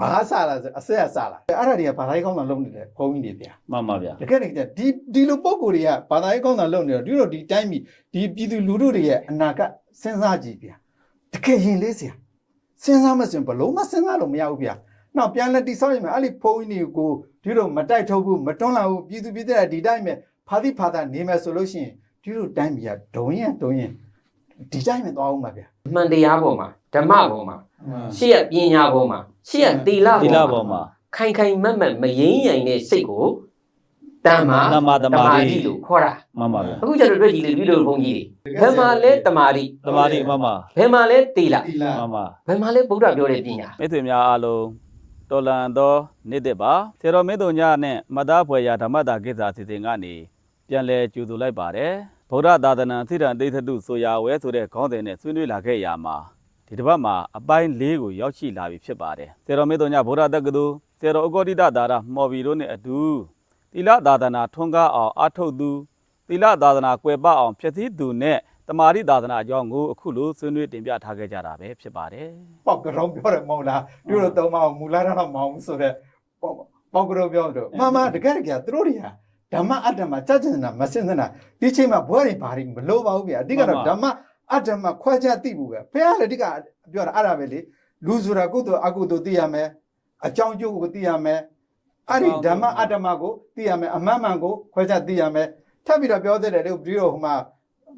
ဘာစလာဆိုအဆက်အစလာအဲ့ဒါတွေကဘာသာရေးကောင်းတာလုပ်နေတယ်ဘုန်းကြီးတွေဗျာမှန်ပါဗျာတကယ်တကယ်ဒီဒီလိုပုံကိုယ်တွေကဘာသာရေးကောင်းတာလုပ်နေတော့ဒီလိုဒီတိုင်းပြည်ဒီပြည်သူလူထုတွေရဲ့အနာဂတ်စဉ်းစားကြည့်ဗျာတကယ်ရင်လေးစရာစဉ်းစားမစင်ဘလုံးမစဉ်းစားလို့မရဘူးဗျာနောက်ပြန်လက်တိဆောက်ရမယ်အဲ့ဒီဘုန်းကြီးတွေကိုဒီလိုမတိုက်ထုတ်ဘူးမတွန်းလာဘူးပြည်သူပြည်သက်ဒီတိုင်းပဲဖာတိဖာတာနေမယ်ဆိုလို့ရှိရင်ဒီလိုတိုင်းပြည်ကဒုံရင်ဒုံရင်ဒီတိုင်းပဲသွားအောင်ပါဗျာအမှန်တရားပေါ်မှာဓမ္မပေါ်မှာရှေ့ရပညာပေါ်မှာ ရှေ့ရသီလဒီလပေါ်ပေါ်မှာမှာခိုင်ခိုင်မတ်မတ်မယိမ့်ရိုင်တဲ့စိတ်ကိုတမ္မာတမ္မာတမာတိတိလို့ခေါ်တာမှန်ပါဗျာအခုကျတော့တွေ့ကြည့်လေဒီလိုဘုန်းကြီးတွေဘယ်မှာလဲတမာတိတမာတိမှန်ပါဘယ်မှာလဲသီလဒီလားမှန်ပါဘယ်မှာလဲဗုဒ္ဓပြောတဲ့ပညာမိတ်ဆွေများအားလုံးတော်လန်သောနေ့တစ်ပါဆရာတော်မင်းတို့ညနဲ့မသားဖွယ်ရာဓမ္မတာကိစ္စအစီအစဉ်ကနေပြန်လည်ကြိုဆိုလိုက်ပါတယ်ဗုဒ္ဓသာသနာသိတ္တဒိဋ္ဌတုဆိုရာဝဲဆိုတဲ့ခေါင်းစဉ်နဲ့ဆွေးနွေးလာခဲ့ရမှာ ဒီတစ်ပတ်မှာအပိုင်း၄ကိုရောက်ရှိလာပြီဖြစ်ပါတယ်ဆရာတော်မင်းတို့ညဗုဒ္ဓတက္ကသိုလ်ဆရာတော်ဥက္ကောတိတသာရမော်ဘီတို့နဲ့အတူသီလသာသနာထွန်းကားအောင်အထုတ်သူသီလသာသနာကွယ်ပအောင်ဖြစ်စည်းသူနဲ့တမာတိသာသနာအကြောင်းကိုအခုလိုဆွေးနွေးတင်ပြထားခဲ့ကြတာပဲဖြစ်ပါတယ်ပေါက်ကြောင်ပြောတယ်မဟုတ်လားဒီလိုသုံးမအောင်မူလာတော့မအောင်ဆိုတဲ့ပေါက်ပေါက်ကြောင်ပြောတယ်မမတကယ်တကယ်သူတို့တွေကဓမ္မအတ္တမစัจကျင်နာမစင်စနာဒီချိန်မှာဘွဲတွေဘာတွေမလိုပါဘူးဗျာအဓိကတော့ဓမ္မ အတ္တမခွဲခြားသိဖို့ပဲဖះလည်းအဓိကပြောတာအဲ့ဒါပဲလေလူဆိုတာကုသိုလ်အကုသိုလ်သိရမယ်အကြောင်းကျိုးကိုသိရမယ်အဲ့ဒီဓမ္မအတ္တမကိုသိရမယ်အမှန်မှန်ကိုခွဲခြားသိရမယ်ထပ်ပြီးတော့ပြောသေးတယ်လေပြီးတော့ဟိုမှာ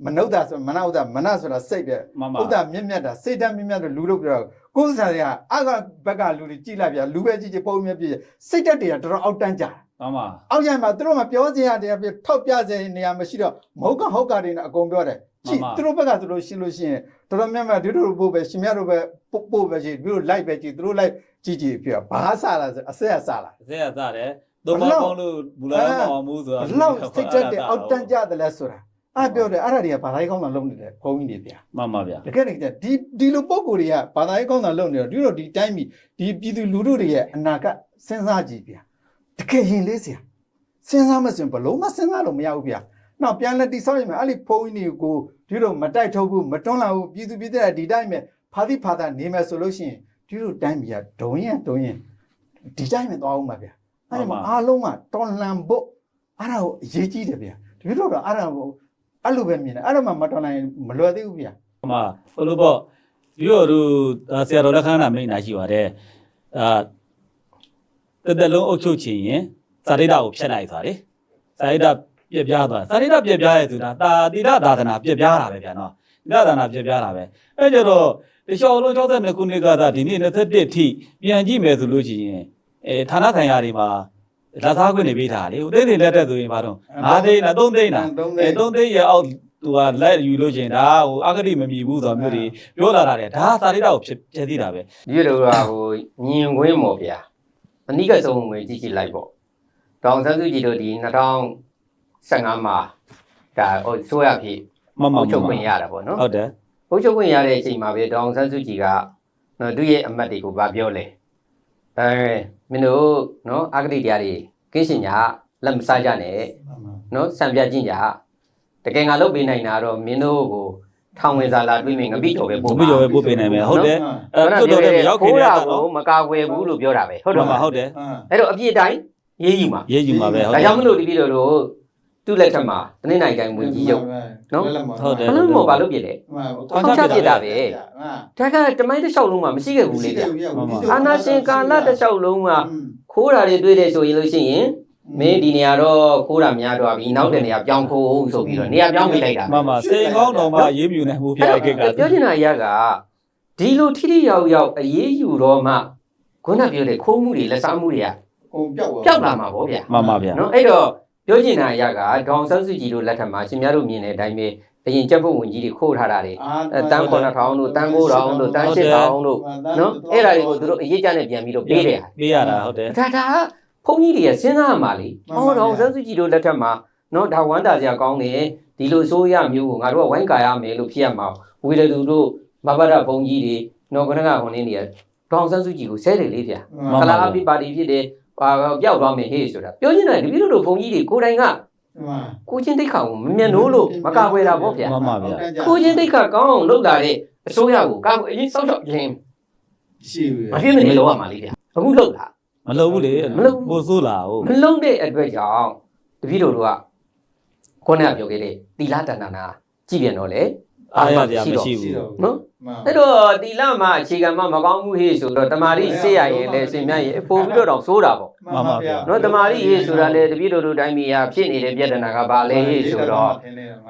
မနုဿဆိုမနဥဒမနဆိုတာစိတ်ပဲမှန်ပါဥဒ္ဒမြင့်မြတ်တာစိတ်ဓာတ်မြင့်မြတ်တဲ့လူလို့ပြောတာကိုယ်စားရအကဘက်ကလူတွေကြည်လိုက်ပြလူပဲကြည်ကြည်ပုံမြတ်ပြည့်စိတ်ဓာတ်တွေကတော်တော်အောက်တန်းကြတာမှန်ပါအောက်ရမှာသူတို့မှပြောစရာတရားပြထောက်ပြစရာနေရာမရှိတော့မဟုတ်ကဟုတ်ကတွေနဲ့အကုန်ပြောတယ် ကြည်သူတို့ဘက်ကသူတို့ရှင်းလို့ရှိရင်တော်တော်များများဒီလိုပို့ပဲရှင်မြတ်တို့ပဲပို့ပို့ပဲကြည်သူတို့လိုက်ပဲကြည်သူတို့လိုက်ကြည်ကြည်ပြဘာစလာဆိုအဆက်အစလာ။ဇေယျသားတယ်။သုံးမပေါင်းလို့ဘူလာမအောင်ဘူးဆိုတာဘလောက်စိတ်ဓာတ်တွေအောက်တန်းကြတယ်လဲဆိုတာအဲ့ပြောတယ်အဲ့ဒါတွေကဘာသာရေးကောင်းတာလုပ်နေတယ်ဘုန်းကြီးတွေဗျာမှန်ပါဗျာတကယ်တကယ်ဒီဒီလိုပုံကိုယ်တွေကဘာသာရေးကောင်းတာလုပ်နေတော့ဒီလိုဒီတိုင်းပြည်ဒီပြည်သူလူထုတွေရဲ့အနာဂတ်စဉ်းစားကြည့်ဗျာတကယ်ရင်လေးစရာစဉ်းစားမစင်ဘလုံးမစဉ်းစားလို့မရဘူးဗျာ နောက်ပြန်လက်တိဆောက်ရမယ်အဲ့ဒီဖုန်းကြီးတွေကိုဒီလိုမတိုက်ထုတ်ဘူးမတွန်းလာဘူးပြည်သူပြည်သက်ဒီတိုင်းပဲဖာတိဖာတာနေမယ်ဆိုလို့ရှိရင်ဒီလိုတိုင်းပြည်ကဒုံရင်ဒုံရင်ဒီတိုင်းပဲသွားအောင်ပါဗျာအဲ့ဒီမှာအားလုံးကတော်လန်ဖို့အဲ့ဒါကိုအရေးကြီးတယ်ဗျာဒီလိုတော့အဲ့ဒါကိုအဲ့လိုပဲမြင်တယ်အဲ့ဒါမှမတော်နိုင်မလွယ်သေးဘူးဗျာ။မှဘလို့ပေါ့ဒီလိုတို့ဆရာတော်လက်ခဏမိန်နာရှိပါတယ်။အာတသက်လုံးအုပ်ချုပ်ခြင်းရင်စာရိတ္တကိုဖျက်လိုက်သွားတယ်။စာရိတ္တ ပြက်ပြားသွားစာရိတ္တပြက်ပြားရဲ့ဆိုတာတာတိရသာသနာပြက်ပြားတာပဲဗျာနော်။တိရသာသနာပြက်ပြားတာပဲ။အဲကြတော့တခြားလုံး62ခုနှစ်ကသာဒီနေ့21ထိပြန်ကြည့်မယ်ဆိုလို့ရှိရင်အဲဌာနဆိုင်ရာတွေမှာလက်သားခွင့်နေပေးထားတယ်။ဦးသိန်းသိန်းလက်တက်ဆိုရင်ဘာတော့5သိန်းလား3သိန်းလားသုံးအဲသိန်းသုံးသိန်းရအောက်သူကလက်ယူလို့ချင်းဒါဟိုအဂတိမမီဘူးဆိုတော့မျိုးတွေပြောလာတာတဲ့ဒါသာရိတာကိုဖြစ်ဖြစ်သေးတာပဲဒီလိုကဟိုညင်ခွင်းပေါ့ဗျာအနိကဆုံးငွေကြည့်ကြည့်လိုက်ပေါ့ဒေါအောင်ဆန်းစုကြည်တို့ဒီ 2015မှာဒါဟိုဆိုရဖြစ်မမအုမပ်ချုပ်ခွင့်ရတာပေါ့နော်ဟုတ်တယ်အုပ်ချုပ်ခွင့်ရတဲ့အချိန်မှာပဲဒေါအောင်ဆန်းစုကြည်ကနော်သူ့ရဲ့အမတ်တွေကိုဗာပြောလဲအဲမင်းတို့နော်အဂတိတရားတွေကင်းရှင်ညာလက်မစားကြနဲ့နော်စံပြကျင့်ကြတကယ်ငါလုပ်ပေးနိုင်တာတော့မင်းတို့ကိုထောင်ဝင်စာလာတွေ့မြင်ငပိတော်ပဲဘုပို့မကျော်ပဲပို့ပေးနိုင်မယ်ဟုတ်တယ်အဲအဲ့တော်တော်လည်းမရောက်ခင်ခိုးတည်းတာကတော့ကိုမကာကွယ်ဘူးလို့ပြောတာပဲဟုတ်ဟုတ်တယ်တယ်မဟုတ်တယ်အဲ့တော့အပြစ်တိုင်းရေးယူမှာရေးယူမှာပဲဟုတ်ဒါတယ်ကြောင့်မလို့ဒီပြည်တော်တို့ သူ့လက်ထက်မှာတနေ့နိုင်တိုင်းဝင်ကြီးရုပ်ဟုတ်တယ်ဘလို့မော်ဘာလို့ပြစ်လဲထောင်ချပြစ်တာပဲဒါကတမိုင်းတစ်လျှောက်လုံးမှာမရှိခဲ့ဘူးလေဗျအာနာရှင်ကာလတစ်လျှောက်လုံးကခိုးတာတွေတွေ့တယ်ဆိုရင်လို့ရှိရင်မင်းဒီနေရာတော့ခိုးတာများတော့ပြီနောက်တဲ့နေရာပြောင်းခိုးအောင်ဆိုပြီးတော့နေရာပြောင်းပေးလိုက်တာမမစိန်ကောင်းတော်မှရေးမြူနိုင်မှုပြအိုက်ကကပြောချင်တာအရာကဒီလိုထိထိရောက်ရောက်အေးအေးယူတော့မှခုနပြောတဲ့ခိုးမှုတွေလက်စားမှုတွေကကုန်ပြောက်ပျောက်လာမှာပေါ့ဗျာမမဗျာနော်အဲ့တော့ ပြောချင်တာအရာကဒေါအောင်ဆန်းစုကြည်တို့လက်ထက်မှာရှင်များတို့မြင်တဲ့အတိုင်းပဲအရင်ကြက်ဖို့ဝင်ကြီးတွေခိုးထားတာတွေအဲတန်း9000တို့တန်း9000တို့တန်း8000တို့နော်အဲ့ဒါတွေကိုသူတို့အရေးကြနဲ့ပြန်ပြီးတော့ပေးတယ်ပေးရတာဟုတ်တယ်ဒါဒါဘုန်းကြီးတွေကစဉ်းစားရမှာလေဟောဒေါအောင်ဆန်းစုကြည်တို့လက်ထက်မှာနော်ဒါဝမ်းတာစရာကောင်းတယ်ဒီလိုဆိုရမျိုးကိုငါတို့ကဝိုင်းကာရမယ်လို့ဖြစ်ရမှာဝေရသူတို့မဘရဘုန်းကြီးတွေနော်ခဏကဟိုနေနေဒေါအောင်ဆန်းစုကြည်ကိုဆဲတယ်လေဗျာခလာအပိပါတီဖြစ်တယ် ပါပျောက်သွားမယ်ဟေ့ဆိုတာပြောချင်တယ်တပည့်တို့လိုဘုံကြီးတွေကိုယ်တိုင်ကကိုချင်းတိတ်ခါကိုမမြင်လို့လို့မကကွယ်တာပေါ့ဗျာမမဗျာကိုချင်းတိတ်ခါကောင်းအောင်လုပ်လာတဲ့အစိုးရကိုကာကွယ်အရင်စောက်တော့ရင်ရှိပြီမဖြစ်မနေလောက်ရမှာလေဗျာအခုလောက်တာမလုပ်ဘူးလေမလုပ်ဘူးပို့ဆိုးလာဟုတ်မလုံးတဲ့အတွက်ကြောင့်တပည့်တော်တို့ကခေါင်းကပြောခဲ့တဲ့တီလာတဏ္ဍနာကြည်ပြန်တော့လေ အားရကြမရှိဘူးနော်အဲ့တော့တီလာမှာအခြေခံမှာမကောင်းဘူးဟေ့ဆိုတော့တမာရီစေရရင်လည်းစင်မြတ်ရင်ပို့ပြီးတော့တော့စိုးတာပေါ့နော်တမာရီဟေ့ဆိုတာလေတပည့်တော်တို့တိုင်းပြည်ဟာဖြစ်နေတဲ့ပြဿနာကဘာလဲဟေ့ဆိုတော့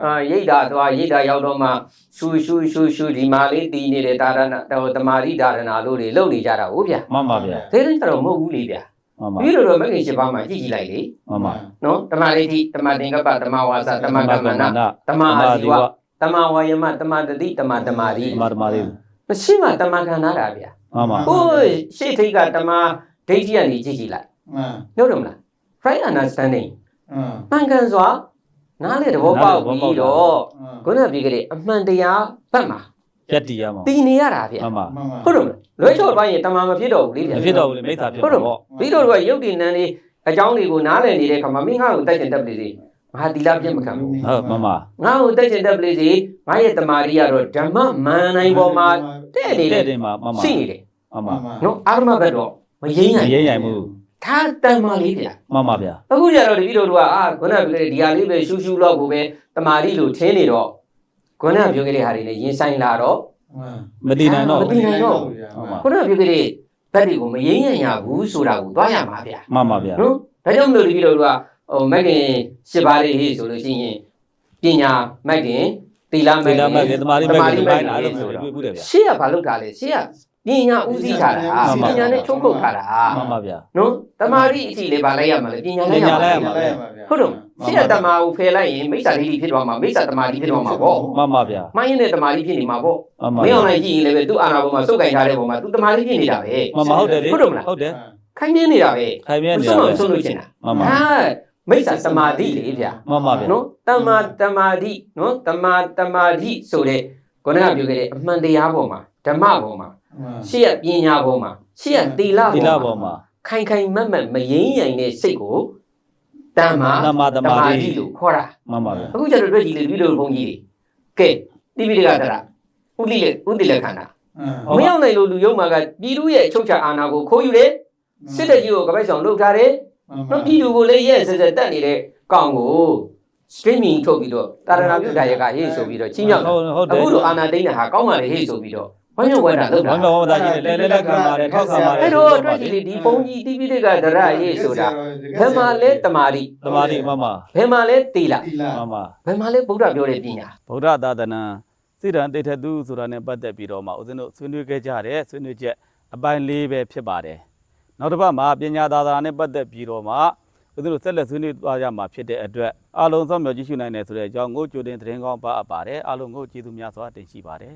အာရိတ်တာသွားရိတ်တာရောက်တော့မှရှူရှူရှူရှူဒီမာလေးတီးနေတဲ့ဒါရဏတော်တမာရီဒါရဏလို့တွေလုံနေကြတာဟုတ်ဗျာမှန်ပါဗျာဒါရင်တော့မဟုတ်ဘူးလေဗျာမှန်ပါပြီးတော့တော့မဂ္ဂင်7ပါးမှာကြည့်ကြည့်လိုက်လေမှန်ပါနော်တမာရိတိတမတင်္ကပ္ပတမဝါစာတမကမ္မနာတမအာဇီဝ တမဝါယမတမတတိတမတမာရီဓမ္မဓမ္မလေးမရှိမှတမခန္ဓာတာဗျာမှန်ပါဟိုရှေ့ထိတ်ကတမဒိဋ္ဌိကနေကြည့်ကြည့်လိုက်ဟုတ်တယ်မလား right understanding မှန်ကန်စွာနားလေသဘောပေါက်ပြီးတော့ခုနကပြောခဲ့တဲ့အမှန်တရားဘက်မှာပြတ်တီရမှာတည်နေရတာဗျာမှန်ပါဟုတ်တယ်မလားလွဲချော်ပိုင်းရင်တမမဖြစ်တော့ဘူးလေဗျာမဖြစ်တော့ဘူးလေမိစ္ဆာဖြစ်ဟုတ်တယ်တော့ပြီးတော့ကရုပ်တည်နန်းလေးအကြောင်းတွေကိုနားလည်နေတဲ့ခါမှာမင်းငါ့ကိုတိုက်ကျင်တက်ပလေးစီ ငါတီလာပြတ်မခံဘူးဟုတ်မှန်ပါငါ့ကိုတက်ကျင်တက်ပလေးစီငါရဲ့တမာရီကတော့ဓမ္မမန်နိုင်ပေါ်မှာတဲ့နေတဲ့တယ်တင်မှာမှန်ပါရှိနေတယ်မှန်ပါနော်အာရမဘက်တော့မရင်းနိုင်မရင်းရိုင်မှုဒါတန်မာလေးဗျာမှန်ပါဗျာအခုကျတော့တပည့်တော်တို့ကအာခုနကပြောခဲ့တဲ့ဒီဟာလေးပဲရှူးရှူးတော့ကိုပဲတမာရီလို့ထင်းနေတော့ခုနကပြောခဲ့တဲ့ဟာတွေနဲ့ရင်ဆိုင်လာတော့မတည်နိုင်တော့မတည်နိုင်တော့မှန်ပါခုနကပြောခဲ့တဲ့ဘက်တွေကိုမရင်းနိုင်ရဘူးဆိုတာကိုသွားရမှာဗျာမှန်ပါဗျာနော်ဒါကြောင့်မလို့ဒီလိုတို့က ဟိုမက်ကင်ရှစ်ပါးလေးဟေ့ဆိုလို့ရှိရင်ပညာမက်ကင်သီလမဒီက်ကလာင်မဲ့ဓမ္မလေးမဲ့ဒီပိုင်းလာလို့ဆိုဆိုတော့တွေ့ဘူးတယ်ဗျာရှေ့ကဘာလုပ်တာလဲရှေ့ကပညာဦးစီးထားတာမှန်ပါပညာနဲ့ချုပ်ပုတ်ထားတာမှန်ပါဗျာနော်တမာရီအစီလေးဗာလိုက်ရမှာလဲပညာလိုက်ရမှာပညာလိုက်ရလဲမှာဟုတ်တော့ရှေ့ကတမာကိုဖယ်လိုက်ရင်မိစ္ဆာဒိဋ္ဌိဖြစ်သွားမှာမိစ္ဆာတမာတိဖြစ်သွားမှာပေါ့မှန်ပါဗျာမိုင်းရင်တဲ့တမာတိဖြစ်နေမှာပေါ့မှန်ပါမင်းအောင်လိုက်ကြည့်ရင်လည်းပဲသူ့အာနာပေါ်မှာစုပ်ကင်ထားတဲ့ပုံမှာသူတမာတိဖြစ်နေတာပဲမှန်ပါဟုတ်တယ်လေဟုတ်တယ်မလားဟုတ်တယ်ခိုင်းနေနေတာပဲခိုင်မြဲနေဆုံးရလို့ပဲဆုံးလို့ချင်တာမှန်ပါဟာ မိစ္ဆာတမာတိလေဗျာမှန်ပါဗျာနော်တမာတမာတိနော်တမာတမာတိဆိုတဲ့ခုနကပြောခဲ့တဲ့အမှန်တရားပေါ်မှာဓမ္မပေါ်မှာရှေ့ကပညာပေါ်မှာရှေ့ကသီလဒီလာပေါ်ပေါ်မှာမှာခိုင်ခိုင်မတ်မတ်မယိမ့်ရိုင်တဲ့စိတ်ကိုတမ္မာတမ္မာတမာတိလို့ခေါ်တာမှန်ပါဗျာအခုကျတော့တွေ့ကြည့်လေပြီးလို့ဘုန်းကြီးတွေကဲတိပိဋကတရဥလိလေဥတိလခန္ဓာမရောက်နိုင်လို့လူယုံမှာကပြည်သူရဲ့အချုပ်ချအာဏာကိုခိုးယူတယ်စစ်တပ်ကြီးကိုကပိုက်ဆောင်လုပ်ထားတယ် နော်ပြည်သူကိုလည်းရဲစက်စက်တက်နေတဲ့ကောင်ကို streaming ထုတ်ပြီးတော့တာရဏပြုဒါရကရေးဆိုပြီးတော့ချင်းမြောက်ဟုတ်ဟုတ်တယ်အခုလိုအာနာသိန်းတဲ့ဟာကောင်းပါလေဟေ့ဆိုပြီးတော့ဘယ်လိုဝဲတာလုပ်တာဝမ်းမြောက်ဝမ်းသာကြီးနဲ့လဲလဲလက်ခံပါတယ်ထောက်ခံပါတယ်အဲ့တော့အတွက်ကြည့်လေဒီဘုံကြီးတိပိဋကဒရရေးဆိုတာဘယ်မှာလဲတမာတိတမာတိမှန်ပါဘယ်မှာလဲတီလာမှန်ပါဘယ်မှာလဲဗုဒ္ဓပြောတဲ့ပညာဗုဒ္ဓသာသနာစိတ္တံတိဋ္ဌတုဆိုတာနဲ့ပတ်သက်ပြီးတော့မှဦးဇင်းတို့ဆွေးနွေးခဲ့ကြတယ်ဆွေးနွေးချက်အပိုင်း၄ပဲဖြစ်ပါတယ် နောက်တစ်ပတ်မှာပညာသာသနာနဲ့ပတ်သက်ပြီးတော့မှဦးဇင်းတို့ဆက်လက်ဆွေးနွေးသွားကြမှာဖြစ်တဲ့အတွက်အားလုံးစောင့်မျှော်ကြည့်ရှုနိုင်တယ်ဆိုတဲ့အကြောင်းကိုကြိုတင်သတင်းကောင်းပါအပ်ပါတယ်အားလုံးကိုကျေးဇူးများစွာတင်ရှိပါတယ်